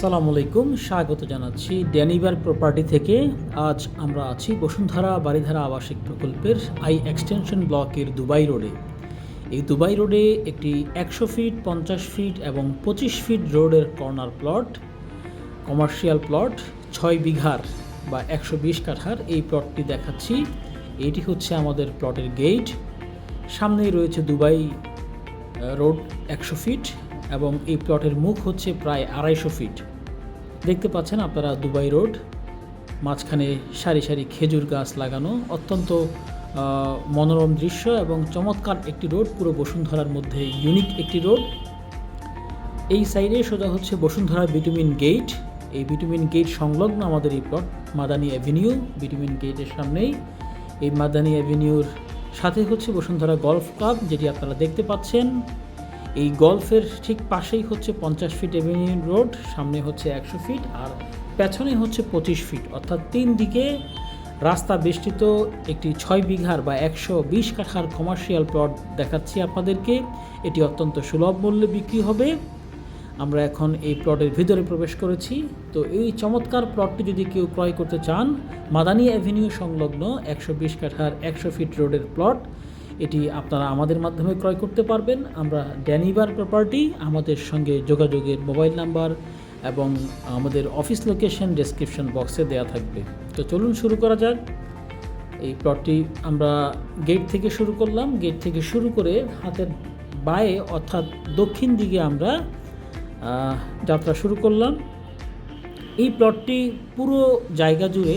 আসসালামু আলাইকুম, স্বাগত জানাচ্ছি ড্যানিবার প্রপার্টি থেকে। আজ আমরা আছি বসুন্ধরা বাড়িধারা আবাসিক প্রকল্পের আই এক্সটেনশন ব্লকের দুবাই রোডে। এই দুবাই রোডে একটি একশো ফিট, পঞ্চাশ ফিট এবং পঁচিশ ফিট রোডের কর্নার প্লট, কমার্শিয়াল প্লট, ছয় বিঘার বা একশো বিশ কাঠার এই প্লটটি দেখাচ্ছি। এটি হচ্ছে আমাদের প্লটের গেট। সামনেই রয়েছে দুবাই রোড একশো ফিট। এবং এই প্লটের মুখ হচ্ছে প্রায় আড়াইশো ফিট। দেখতে পাচ্ছেন আপনারা দুবাই রোড, মাঝখানে সারি সারি খেজুর গাছ লাগানো, অত্যন্ত মনোরম দৃশ্য এবং চমৎকার একটি রোড, পুরো বসুন্ধরার মধ্যে ইউনিক একটি রোড। এই সাইডে সোজা হচ্ছে বসুন্ধরা বিটুমিন গেট। এই বিটুমিন গেট সংলগ্ন আমাদের এই প্লট, মাদানি অ্যাভিনিউ বিটুমিন গেটের সামনেই। এই মাদানি অ্যাভিনিউর সাথে হচ্ছে বসুন্ধরা গলফ ক্লাব, যেটি আপনারা দেখতে পাচ্ছেন। এই গলফের ঠিক পাশেই হচ্ছে পঞ্চাশ ফিট অ্যাভিনিউ রোড, সামনে হচ্ছে একশো ফিট আর পেছনে হচ্ছে পঁচিশ ফিট। অর্থাৎ তিন দিকে রাস্তা বেষ্টিত একটি ছয় বিঘার বা একশো বিশ কাঠার কমার্শিয়াল প্লট দেখাচ্ছি আপনাদেরকে। এটি অত্যন্ত সুলভ মূল্যে বিক্রি হবে। আমরা এখন এই প্লটের ভিতরে প্রবেশ করেছি। তো এই চমৎকার প্লটটি যদি কেউ ক্রয় করতে চান, মাদানী অ্যাভিনিউ সংলগ্ন একশো বিশ কাঠার একশো ফিট রোডের প্লট এটি আপনারা আমাদের মাধ্যমে ক্রয় করতে পারবেন। আমরা ড্যানিবার প্রপার্টি আমাদের সঙ্গে যোগাযোগের মোবাইল নাম্বার এবং আমাদের অফিস লোকেশন ডেসক্রিপশন বক্সে দেওয়া থাকবে। তো চলুন শুরু করা যাক। এই প্লটটি আমরা গেট থেকে শুরু করলাম। গেট থেকে শুরু করে হাতের বায়ে অর্থাৎ দক্ষিণ দিকে আমরা যাত্রা শুরু করলাম। এই প্লটটি পুরো জায়গা জুড়ে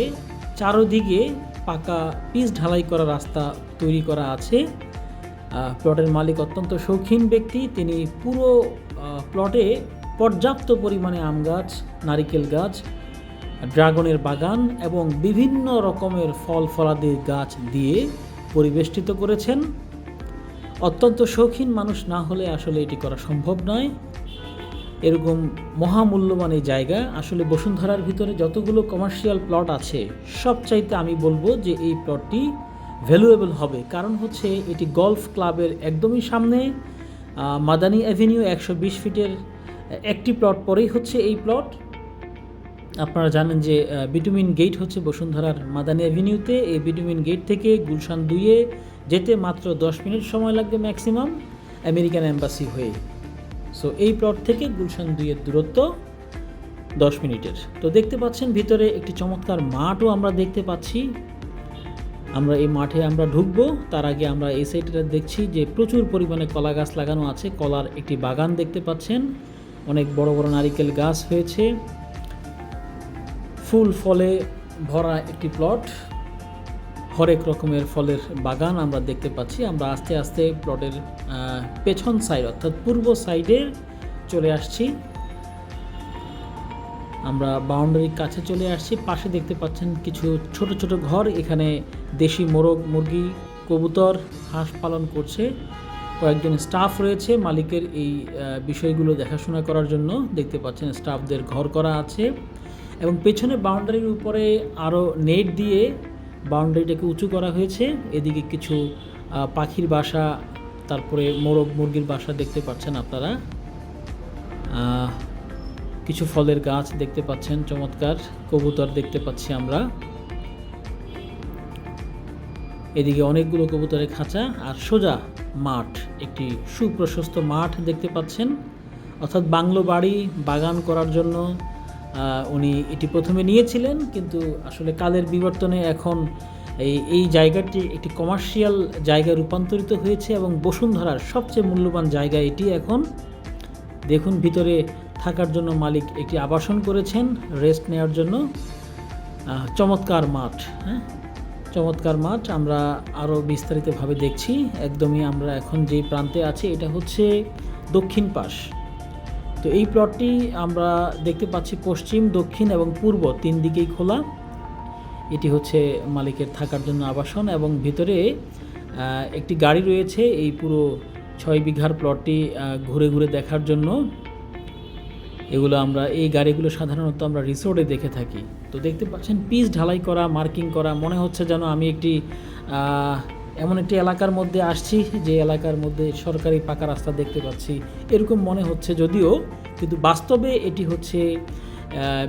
চারোদিকে পাকা পিচ ঢালাই করা রাস্তা তৈরি করা আছে। প্লটের মালিক অত্যন্ত শৌখিন ব্যক্তি। তিনি পুরো প্লটে পর্যাপ্ত পরিমাণে আম গাছ, নারিকেল গাছ, ড্রাগনের বাগান এবং বিভিন্ন রকমের ফল ফলাদির গাছ দিয়ে পরিবেষ্টিত করেছেন। অত্যন্ত শৌখিন মানুষ না হলে আসলে এটি করা সম্ভব নয়। এরকম মহামূল্যবান এই জায়গা। আসলে বসুন্ধরার ভিতরে যতগুলো কমার্শিয়াল প্লট আছে, সবচাইতে আমি বলব যে এই প্লটটি ভ্যালুয়েবল হবে। কারণ হচ্ছে এটি গলফ ক্লাবের একদমই সামনে মাদানি অ্যাভিনিউ একশো বিশ ফিটের একটি প্লট পরেই হচ্ছে এই প্লট আপনারা জানেন যে বিটুমিন গেট হচ্ছে বসুন্ধরার মাদানি অ্যাভিনিউতে এই বিটুমিন গেট থেকে গুলশান দুইয়ে যেতে মাত্র দশ মিনিট সময় লাগবে ম্যাক্সিমাম আমেরিকান অ্যাম্বাসি হয়ে। সো এই প্লট থেকে গুলশান দুইয়ের দূরত্ব দশ মিনিটের। তো দেখতে পাচ্ছেন ভিতরে একটি চমৎকার মাঠও আমরা দেখতে পাচ্ছি। আমরা এই মাঠে আমরা ঢুকবো, তার আগে আমরা এই সাইডটা দেখছি যে প্রচুর পরিমাণে কলা গাছ লাগানো আছে। কলার একটি বাগান দেখতে পাচ্ছেন। অনেক বড় বড় নারিকেল গাছ হয়েছে। ফুল ফলে ভরা একটি প্লট হরেক রকমের ফলের বাগান আমরা দেখতে পাচ্ছি। আমরা আস্তে আস্তে প্লটের পেছন সাইড অর্থাৎ পূর্ব সাইডে চলে আসছি। আমরা বাউন্ডারির কাছে চলে আসছি। পাশে দেখতে পাচ্ছেন কিছু ছোট ছোট ঘর। এখানে দেশি মোরগ, মুরগি, কবুতর, হাঁস পালন করছে। কয়েকজন স্টাফ রয়েছে মালিকের এই বিষয়গুলো দেখাশোনা করার জন্য। দেখতে পাচ্ছেন স্টাফদের ঘর করা আছে। এবং পেছনে বাউন্ডারির উপরে আরও নেট দিয়ে বাউন্ডারিটাকে উঁচু করা হয়েছে। এদিকে কিছু পাখির বাসা, তারপরে মোরগ, মুরগির বাসা দেখতে পাচ্ছেন আপনারা। কিছু ফলের গাছ দেখতে পাচ্ছেন, চমৎকার। কবুতর দেখতে পাচ্ছি আমরা। এদিকে অনেকগুলো কবুতরের খাঁচা আর সোজা মাঠ, একটি সুপ্রশস্ত মাঠ দেখতে পাচ্ছেন। অর্থাৎ বাংলো বাড়ি বাগান করার জন্য উনি এটি প্রথমে নিয়েছিলেন, কিন্তু আসলে কালের বিবর্তনে এখন এই এই জায়গাটি একটি কমার্শিয়াল জায়গায় রূপান্তরিত হয়েছে এবং বসুন্ধরার সবচেয়ে মূল্যবান জায়গা এটি এখন। দেখুন, ভিতরে থাকার জন্য মালিক একটি আবাসন করেছেন রেস্ট নেওয়ার জন্য। চমৎকার মাঠ হ্যাঁ? চমৎকার মাঠ, আমরা আরও বিস্তারিতভাবে দেখছি। একদমই আমরা এখন যে প্রান্তে আছি, এটা হচ্ছে দক্ষিণ পাশ। তো এই প্লটটি আমরা দেখতে পাচ্ছি পশ্চিম, দক্ষিণ এবং পূর্ব তিন দিকেই খোলা। এটি হচ্ছে মালিকের থাকার জন্য আবাসন এবং ভিতরে একটি গাড়ি রয়েছে এই পুরো ছয় বিঘার প্লটটি ঘুরে ঘুরে দেখার জন্য। এগুলো আমরা, এই গাড়িগুলো সাধারণত আমরা রিসোর্টে দেখে থাকি। তো দেখতে পাচ্ছেন পিচ ঢালাই করা মার্কিং করা, মনে হচ্ছে যেন আমি একটি এমন একটি এলাকার মধ্যে আসছি যে এলাকার মধ্যে সরকারি পাকা রাস্তা দেখতে পাচ্ছি। এরকম মনে হচ্ছে যদিও, কিন্তু বাস্তবে এটি হচ্ছে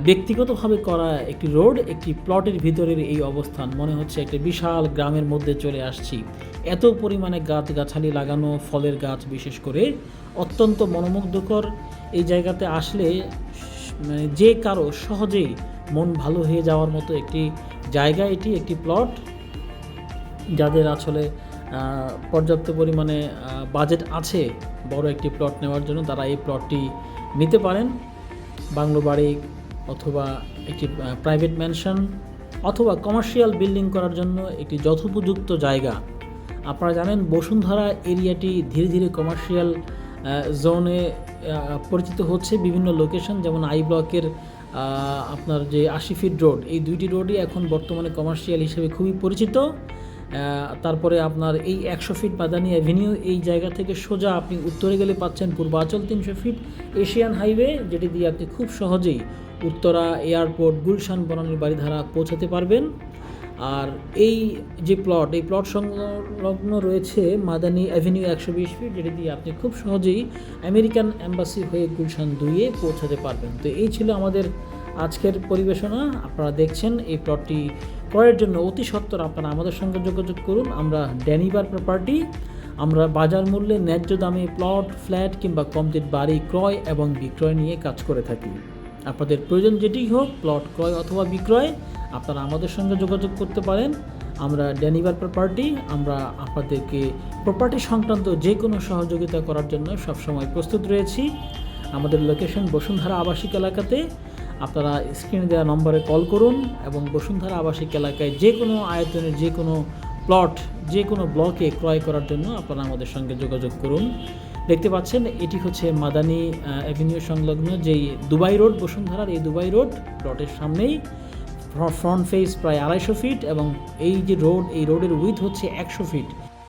ব্যক্তিগতভাবে করা একটি রোড, একটি প্লটের ভিতরের এই অবস্থান। মনে হচ্ছে একটা বিশাল গ্রামের মধ্যে চলে আসছি। এত পরিমাণে গাছ গাছালি লাগানো, ফলের গাছ বিশেষ করে, অত্যন্ত মনোমুগ্ধকর। এই জায়গাতে আসলে মানে যে কারও সহজেই মন ভালো হয়ে যাওয়ার মতো একটি জায়গা এটি, একটি প্লট। যাদের আসলে পর্যাপ্ত পরিমাণে বাজেট আছে বড় একটি প্লট নেওয়ার জন্য, তারা এই প্লটটি নিতে পারেন। বাংলো বাড়ি অথবা একটি প্রাইভেট ম্যানশন অথবা কমার্শিয়াল বিল্ডিং করার জন্য একটি যথোপযুক্ত জায়গা। আপনারা জানেন, বসুন্ধরা এরিয়াটি ধীরে ধীরে কমার্শিয়াল জোনে পরিচিত হচ্ছে বিভিন্ন লোকেশন যেমন আই ব্লকের আপনার যে আশি ফিট রোড এই দুইটি রোডই এখন বর্তমানে কমার্শিয়াল হিসেবে খুবই পরিচিত। তারপরে আপনার এই একশো ফিট বাদানি অ্যাভিনিউ এই জায়গা থেকে সোজা আপনি উত্তরে গেলে পাচ্ছেন পূর্বাচল তিনশো ফিট এশিয়ান হাইওয়ে, যেটি দিয়ে আপনি খুব সহজেই উত্তরা এয়ারপোর্ট গুলশান বনানীর বাড়িধারা পৌঁছাতে পারবেন। আর এই যে প্লট এই প্লট সংলগ্ন রয়েছে মাদানি অ্যাভিনিউ একশো বিশ ফিট যেটি দিয়ে আপনি খুব সহজেই আমেরিকান অ্যাম্বাসি হয়ে গুলশান দুইয়ে পৌঁছাতে পারবেন। তো এই ছিল আমাদের আজকের পরিবেশনা, আপনারা দেখছেন এই প্লটটি ক্রয়ের জন্য অতি সত্বর, আপনারা আমাদের সঙ্গে যোগাযোগ করুন। আমরা ড্যানিবার প্রপার্টি আমরা বাজার মূল্যে ন্যায্য দামে প্লট ফ্ল্যাট কিংবা কমপ্লিট বাড়ি ক্রয় এবং বিক্রয় নিয়ে কাজ করে থাকি। আপনাদের প্রয়োজন যেটি হোক প্লট ক্রয় অথবা বিক্রয়, আপনারা আমাদের সঙ্গে যোগাযোগ করতে পারেন। আমরা ড্যানিভার প্রপার্টি আমরা আপনাদেরকে প্রপার্টি সংক্রান্ত যে কোনো সহযোগিতা করার জন্য সবসময় প্রস্তুত রয়েছি। আমাদের লোকেশন বসুন্ধরা আবাসিক এলাকাতে। আপনারা স্ক্রিনে দেওয়া নম্বরে কল করুন এবং বসুন্ধরা আবাসিক এলাকায় যে কোনো আয়তনের যে কোনো প্লট যে কোনো ব্লকে ক্রয় করার জন্য আপনারা আমাদের সঙ্গে যোগাযোগ করুন। দেখতে পাচ্ছেন, এটি হচ্ছে মাদানী অ্যাভিনিউ সংলগ্ন যেই দুবাই রোড বসুন্ধরার এই দুবাই রোড প্লটের সামনেই। ফ্রন্ট ফেস প্রায় আড়াইশো ফিট এবং এই যে রোড এই রোডের উইথ হচ্ছে একশো ফিট